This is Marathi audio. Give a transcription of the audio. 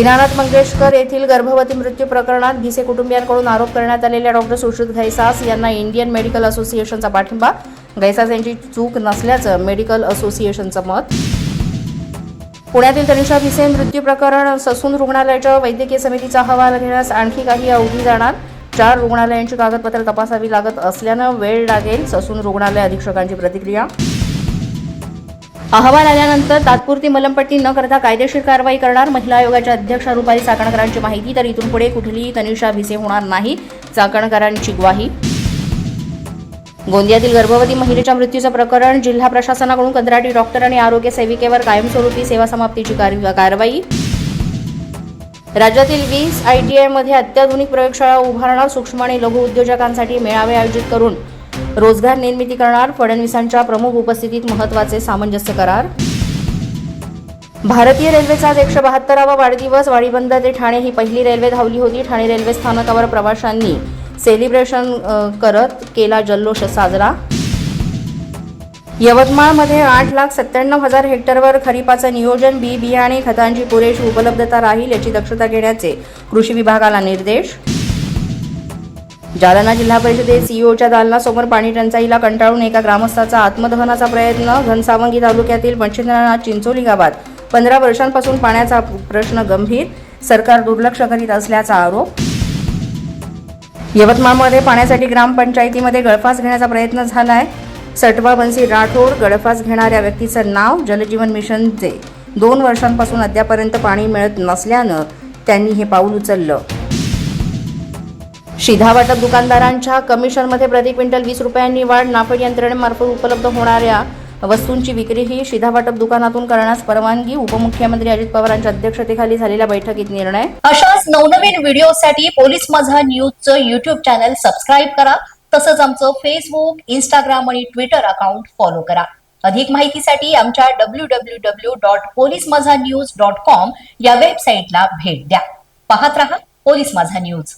दीनानाथ मंगेशकर येथील गर्भवती मृत्यू प्रकरणात भिसे कुटुंबियांकडून आरोप करण्यात आलेल्या डॉक्टर सुश्रुत घैसास यांना इंडियन मेडिकल असोसिएशनचा पाठिंबा. घैसास यांची चूक नसल्याचं मेडिकल असोसिएशनचं मत. पुण्यातील तनिषा भिसे मृत्यू प्रकरण ससून रुग्णालयाच्या वैद्यकीय समितीचा अहवाल घेण्यास आणखी काही अवधी जाणार. चार रुग्णालयांची कागदपत्रे तपासावी लागत असल्यानं वेळ लागेल ससून रुग्णालय अधीक्षकांची प्रतिक्रिया. अहवाल आल्यानंतर तात्पुरती मलमपट्टी न करता कायदेशीर कारवाई करणार. महिला आयोगाच्या अध्यक्षा रुपाली चाकणकरांची माहिती. तर इथून पुढे कुठलीही तनिषा भिसे होणार नाही. चाकणकरांची ग्वाही. गोंदियातील गर्भवती महिलेच्या मृत्यूचं प्रकरण. जिल्हा प्रशासनाकडून कंत्राटी डॉक्टर आणि आरोग्य सेविकेवर कायमस्वरूपी सेवा समाप्तीची कार- कारवाई. राज्यातील वीस आय टी आयमध्ये अत्याधुनिक प्रयोगशाळा उभारणार. सूक्ष्म आणि लघु उद्योजकांसाठी मेळावे आयोजित करून रोजगार निर्मिती करणार फडणवीसांच्या प्रमुख उपस्थितीत महत्त्वाचे सामंजस्य करार. भारतीय रेल्वेचा आज एकशे बहात्तरावा वाढदिवस. वाडीबंद ते ठाणे ही पहिली रेल्वे धावली होती. ठाणे रेल्वे स्थानकावर प्रवाशांनी सेलिब्रेशन करत केला जल्लोष साजरा. यवतमाळमध्ये आठ लाख सत्त्याण्णव हजार हेक्टरवर खरीपाचं नियोजन बी बियाणे खतांची पुरेशी उपलब्धता राहील याची दक्षता घेण्याचे कृषी विभागाला निर्देश. जालना जिल्हा परिषदेत सीईओच्या दालनासमोर पाणी टंचाईला कंटाळून एका ग्रामस्थाचा आत्मदहनाचा प्रयत्न घनसावंगी तालुक्यातील मच्छिंद्रनाथ चिंचोली गावात. पंधरा वर्षांपासून पाण्याचा प्रश्न गंभीर सरकार दुर्लक्ष करीत असल्याचा आरोप. यवतमाळमध्ये पाण्यासाठी ग्रामपंचायतीमध्ये गळफास घेण्याचा प्रयत्न झालाय. सटवा बनसी राठोड गळफास घेणाऱ्या व्यक्तीचं नाव जलजीवन मिशनचे. दोन वर्षांपासून अद्यापर्यंत पाणी मिळत नसल्यानं त्यांनी हे पाऊल उचललं. शिधा वाटप दुकानदारांच्या कमिशनमध्ये प्रति क्विंटल वीस रुपयांनी वाढ नाफेड यंत्रणेमार्फत उपलब्ध होणाऱ्या वस्तूंची विक्री ही शिधा वाटप दुकानातून करण्यास परवानगी उपमुख्यमंत्री अजित पवारांच्या अध्यक्षतेखाली झालेल्या बैठकीत निर्णय. अशाच नवनवीन व्हिडिओसाठी पोलीस माझा न्यूजचं युट्यूब चॅनल सबस्क्राईब करा. तसंच आमचं फेसबुक इंस्टाग्राम आणि ट्विटर अकाउंट फॉलो करा. अधिक माहितीसाठी आमच्या W W W dot police Majha news dot com या वेबसाईटला भेट द्या. पाहत रहा पोलीस माझा न्यूज.